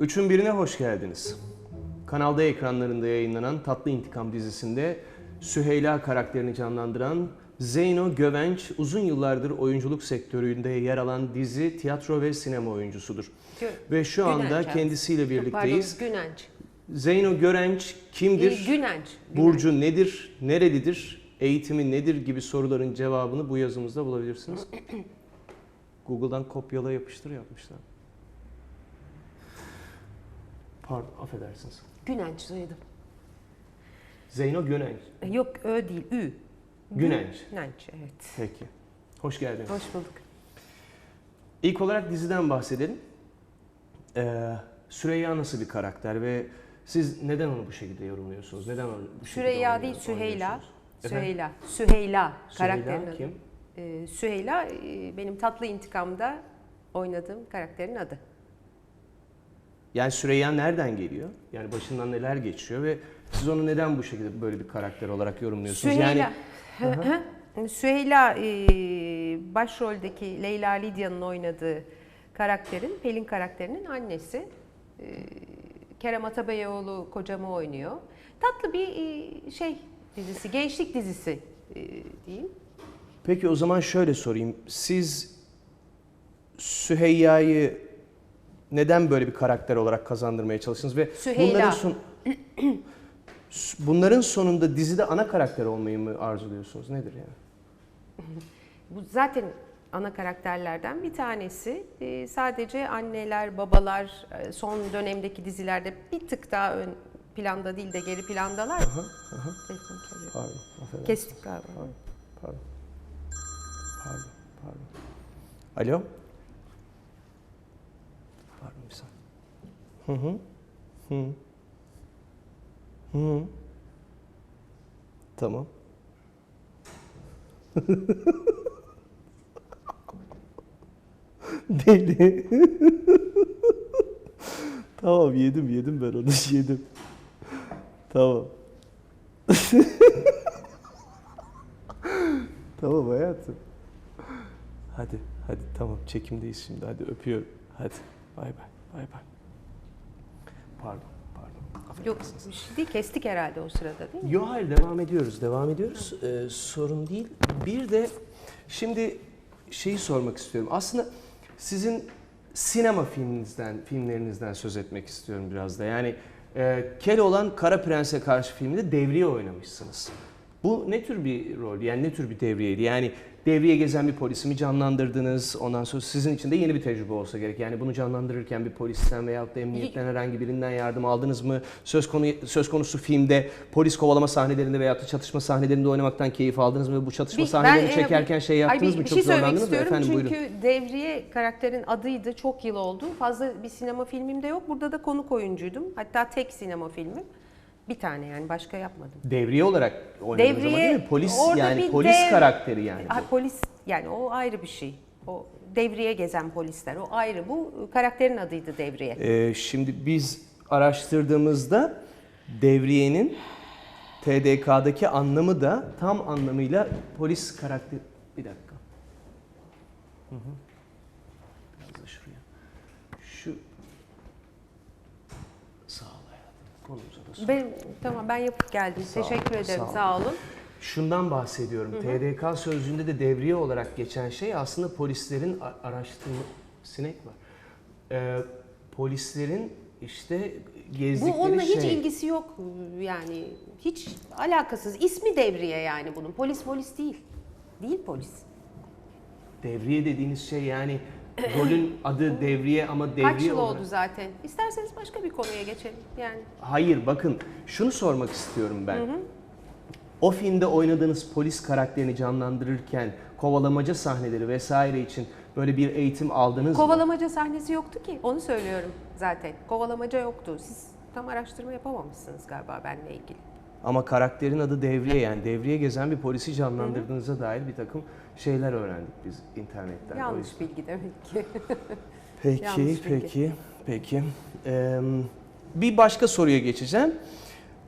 Üçün birine hoş geldiniz. Kanalda ekranlarında yayınlanan Tatlı İntikam dizisinde Süheyla karakterini canlandıran Zeyno Gövenç uzun yıllardır oyunculuk sektöründe yer alan dizi, tiyatro ve sinema oyuncusudur. Gö- Ve şu anda Günenç kendisiyle birlikteyiz. Pardon, Günenç. Zeyno Görenç kimdir? Günenç. Burcu nedir? Nerelidir? Eğitimi nedir gibi soruların cevabını bu yazımızda bulabilirsiniz. Google'dan kopyala yapıştır yapmışlar. Pardon, affedersiniz. Günenç soyadım. Zeyno Gönenç. E, Yok Ö değil Ü. Günenç. Günenç evet. Peki. Hoş geldiniz. Hoş bulduk. İlk olarak diziden bahsedelim. Ee, Süreyya nasıl bir karakter ve siz neden onu bu şekilde yorumluyorsunuz? Neden onu bu şekilde Süreyya değil Süheyla. Süheyla. Süheyla karakterinin Süheyla adı. kim? Ee, Süheyla e, benim Tatlı İntikam'da oynadığım karakterin adı. Yani Süreyya nereden geliyor? Yani başından neler geçiyor ve siz onu neden bu şekilde böyle bir karakter olarak yorumluyorsunuz? Süheyla. Yani Süheyla e, başroldeki Leyla Lidya'nın oynadığı karakterin, Pelin karakterinin annesi. E, Kerem Atabeyoğlu kocamı oynuyor. Tatlı bir e, şey dizisi, gençlik dizisi e, diyeyim. peki o zaman şöyle sorayım. Siz Süheyya'yı neden böyle bir karakter olarak kazandırmaya çalıştınız ve Süheyla. bunların son bunların sonunda dizide ana karakter olmayı mı arzuluyorsunuz? Nedir yani? Bu zaten ana karakterlerden bir tanesi. E, sadece anneler, babalar e, son dönemdeki dizilerde bir tık daha ön planda değil de geri plandalar. Aha, aha. Pardon, affedersiniz. Kestik galiba. Pardon, pardon. Pardon, pardon. Alo? Saniye. Hı hı. Hı. Hı. Tamam. Deli. tamam yedim yedim ben onu yedim. Tamam. Tamam hayatım. Hadi, hadi tamam çekimdeyiz şimdi. Hadi öpüyorum. Hadi. Bay bay. Bay bay. Pardon, pardon. Yok Affedersiniz. bir şey değil kestik herhalde o sırada değil mi? Yok hayır devam ediyoruz. Devam ediyoruz. Ee, sorun değil. Bir de şimdi şeyi sormak istiyorum. Aslında sizin sinema filminizden, filmlerinizden söz etmek istiyorum biraz da. Yani e, Keloğlan Kara Prens'e karşı filminde devriye oynamışsınız. Bu ne tür bir rol? Yani ne tür bir devriyeydi? Yani devriye gezen bir polisi mi canlandırdınız? Ondan sonra sizin için de yeni bir tecrübe olsa gerek. Yani bunu canlandırırken bir polisten veyahut da emniyetten herhangi birinden yardım aldınız mı? Söz konu söz konusu filmde polis kovalama sahnelerinde veyahut da çatışma sahnelerinde oynamaktan keyif aldınız mı? Bu çatışma Bir- sahnelerini ben, çekerken şey yaptınız bir, mı? bir Çok şey zorlandınız mı? Efendim çünkü buyurun. Devriye karakterin adıydı çok yıl oldu. Fazla bir sinema filmimde yok. Burada da konuk oyuncuydum. Hatta tek sinema filmim. Bir tane yani başka yapmadım. Devriye olarak oynadınız ama Devriye, değil mi? Polis orada yani bir polis dev- karakteri yani. bu. Ha, polis yani o ayrı bir şey. O devriye gezen polisler o ayrı. Bu karakterin adıydı devriye. Ee, şimdi biz araştırdığımızda devriyenin TDK'daki anlamı da tam anlamıyla polis karakter... Bir dakika. Hı hı. Biraz da şuraya. Şu... Sağ ol hayatım. Sor. Ben tamam ben yapıp geldim. Sağ Teşekkür ederim. sağ ol. Sağ, olun. Şundan bahsediyorum. TDK sözlüğünde de devriye olarak geçen şey aslında polislerin araştırma... Sinek var. Ee, polislerin işte Bu gezdikleri onunla şey... hiç ilgisi yok yani hiç alakasız. İsmi devriye yani bunun. Polis polis değil. Değil polis. Devriye dediğiniz şey yani rolün adı devriye ama devriye Kaç yıl olarak... oldu zaten? İsterseniz başka bir konuya geçelim. Yani Hayır bakın şunu sormak istiyorum ben. O filmde oynadığınız polis karakterini canlandırırken kovalamaca sahneleri vesaire için böyle bir eğitim aldınız mı? kovalamaca sahnesi yoktu ki. Onu söylüyorum zaten. Kovalamaca yoktu. Siz tam araştırma yapamamışsınız galiba benimle ilgili. Ama karakterin adı Devriye yani Devriye gezen bir polisi canlandırdığınıza dair bir takım şeyler öğrendik biz internetten. Yanlış bilgi demek ki. Peki, peki, peki. Ee, bir başka soruya geçeceğim.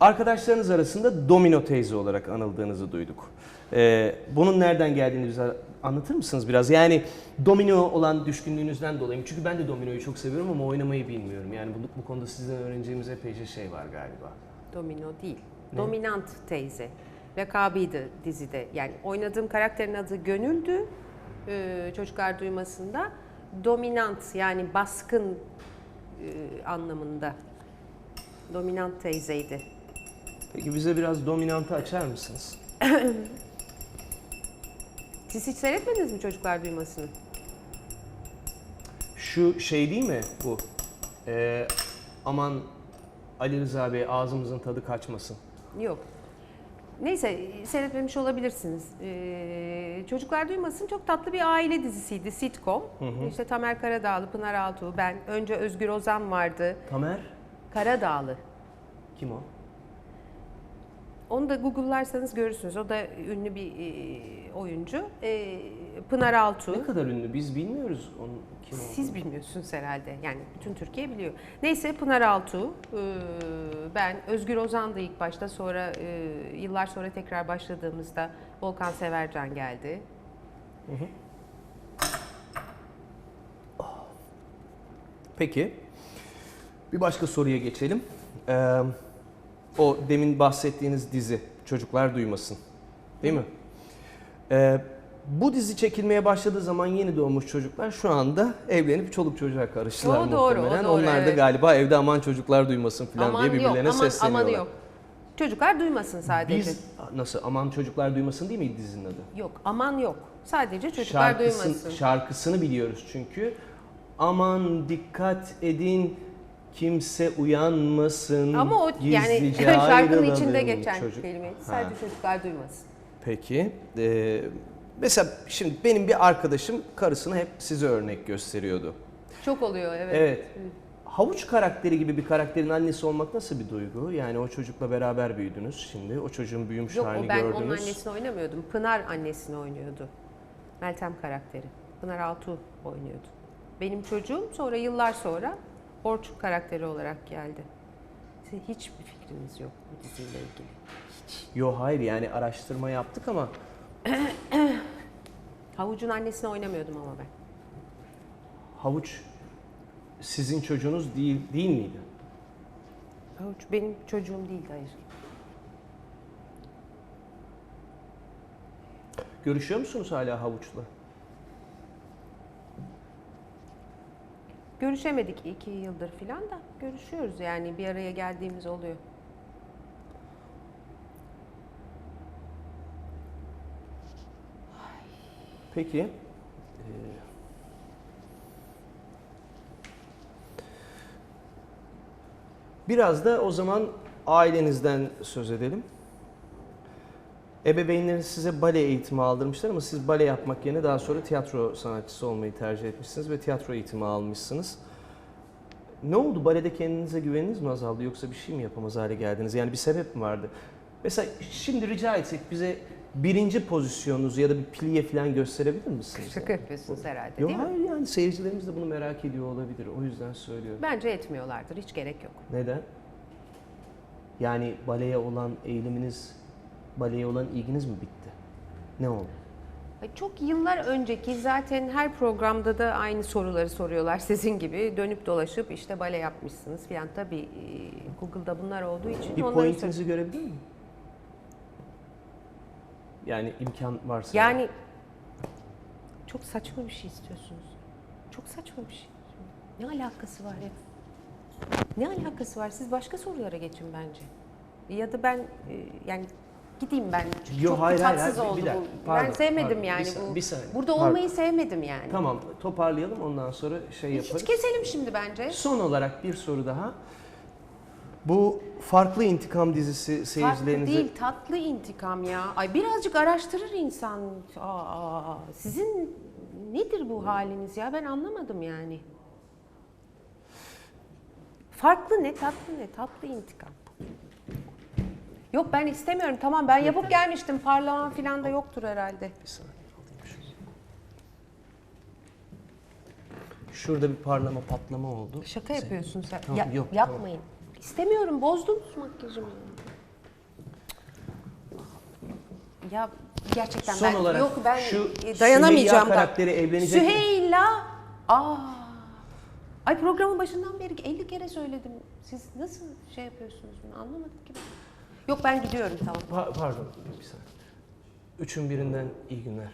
Arkadaşlarınız arasında domino teyze olarak anıldığınızı duyduk. Ee, bunun nereden geldiğini bize anlatır mısınız biraz? Yani domino olan düşkünlüğünüzden dolayı. Çünkü ben de dominoyu çok seviyorum ama oynamayı bilmiyorum. Yani bu, bu konuda sizden öğreneceğimiz epeyce şey var galiba. Domino değil. Ne? Dominant teyze. Lakabıydı dizide. Yani oynadığım karakterin adı Gönül'dü. Ee, çocuklar duymasında. Dominant yani baskın e, anlamında. Dominant teyzeydi. Peki bize biraz dominantı açar mısınız? Siz hiç seyretmediniz mi çocuklar duymasını? Şu şey değil mi bu? Ee, aman Ali Rıza Bey ağzımızın tadı kaçmasın. Yok. Neyse seyretmemiş olabilirsiniz. Ee, Çocuklar Duymasın çok tatlı bir aile dizisiydi, sitcom. İşte Tamer Karadağlı, Pınar Altuğ, ben. Önce Özgür Ozan vardı. Tamer Karadağlı. kim o? Onu da Google'larsanız görürsünüz. O da ünlü bir e, oyuncu. E, Pınar Altuğ. Ne kadar ünlü biz bilmiyoruz onun kim olduğunu. Siz bilmiyorsunuz herhalde. Yani bütün Türkiye biliyor. Neyse Pınar Altuğ, e, ben Özgür Ozan'dı ilk başta. Sonra e, yıllar sonra tekrar başladığımızda Volkan Severcan geldi. Peki. Bir başka soruya geçelim. Ee, o demin bahsettiğiniz dizi Çocuklar Duymasın. Değil mi? Ee, bu dizi çekilmeye başladığı zaman yeni doğmuş çocuklar şu anda evlenip çoluk çocuğa karıştılar O doğru, o muhtemelen. doğru, Onlar da evet. galiba evde aman çocuklar duymasın falan aman diye birbirlerine yok, aman, sesleniyorlar. amanı yok. Çocuklar duymasın sadece. Biz nasıl aman çocuklar duymasın değil miydi dizinin adı? Yok, aman yok. Sadece çocuklar Şarkısın- duymasın. Şarkısını biliyoruz çünkü. Aman dikkat edin kimse uyanmasın. Ama o yani gizlice şarkının ayrılalım içinde geçen çocuk. kelime. Ha. Sadece çocuklar duymasın. Peki. Ee, mesela şimdi benim bir arkadaşım karısına hep size örnek gösteriyordu. Çok oluyor evet. Evet. Havuç karakteri gibi bir karakterin annesi olmak nasıl bir duygu? Yani o çocukla beraber büyüdünüz şimdi. O çocuğun büyümüş Yok halini o ben gördünüz. onun annesini oynamıyordum. Pınar annesini oynuyordu. Meltem karakteri. Pınar Altuğ oynuyordu. Benim çocuğum sonra yıllar sonra Orçun karakteri olarak geldi. Sizin hiçbir fikriniz yok bu diziyle ilgili. Yo hayır yani araştırma yaptık ama Havucun annesini oynamıyordum ama ben. havuç sizin çocuğunuz değil değil miydi? Havuç benim çocuğum değildi hayır. Görüşüyor musunuz hala havuçla? Görüşemedik iki yıldır filan da görüşüyoruz yani bir araya geldiğimiz oluyor. Peki. Ee, Biraz da o zaman ailenizden söz edelim. Ebeveynleriniz size bale eğitimi aldırmışlar ama siz bale yapmak yerine daha sonra tiyatro sanatçısı olmayı tercih etmişsiniz ve tiyatro eğitimi almışsınız. Ne oldu? Balede kendinize güveniniz mi azaldı yoksa bir şey mi yapamaz hale geldiniz? Yani bir sebep mi vardı? Mesela şimdi rica etsek bize birinci pozisyonunuzu ya da bir pliye falan gösterebilir misiniz? Şaka yapıyorsunuz herhalde Yok değil mi? hayır yani seyircilerimiz de bunu merak ediyor olabilir. O yüzden söylüyorum. Bence etmiyorlardır hiç gerek yok. Neden? Yani baleye olan eğiliminiz, baleye olan ilginiz mi bitti? Ne oldu? Çok yıllar önceki zaten her programda da aynı soruları soruyorlar sizin gibi. Dönüp dolaşıp işte bale yapmışsınız falan. Tabii e, Google'da bunlar olduğu için Bir pointinizi görebilir miyim? Yani imkan varsa. Yani çok saçma bir şey istiyorsunuz. Çok saçma bir şey. Ne alakası var ya? Ne alakası var? Siz başka sorulara geçin bence. Ya da ben e, yani gideyim ben. Çünkü Yo, çok hayır, bir hayır, tatsız hayır. Bir oldu dakika, bu. pardon, ben sevmedim pardon. yani Bir bu. bir saniye, Burada pardon. olmayı sevmedim yani. Tamam toparlayalım ondan sonra şey yaparız. Hiç keselim şimdi bence. Son olarak bir soru daha. Bu farklı intikam dizisi Farklı seyircilerinize değil, tatlı intikam ya. Ay birazcık araştırır insan. Aa, sizin nedir bu haliniz ya? Ben anlamadım yani. Farklı ne, tatlı ne? Tatlı intikam. Yok ben istemiyorum. Tamam ben yapıp gelmiştim. Parlağan filan da yoktur herhalde. Bir saniye alayım şunu. Şey. Şurada bir parlama patlama oldu. Şaka yapıyorsun sen. Tamam, Ya- yok, tamam. yapmayın. İstemiyorum. Bozdunuz makyajımı. Ya gerçekten Son ben olarak yok ben şu e, dayanamayacağım Sümeyye karakteri evlenecek? Süheyla aa. Ay programın başından beri 50 kere söyledim. Siz nasıl şey yapıyorsunuz bunu anlamadım ki. ben. Yok ben gidiyorum tamam. Pa- pardon. Bir saniye. Üçün birinden iyi günler.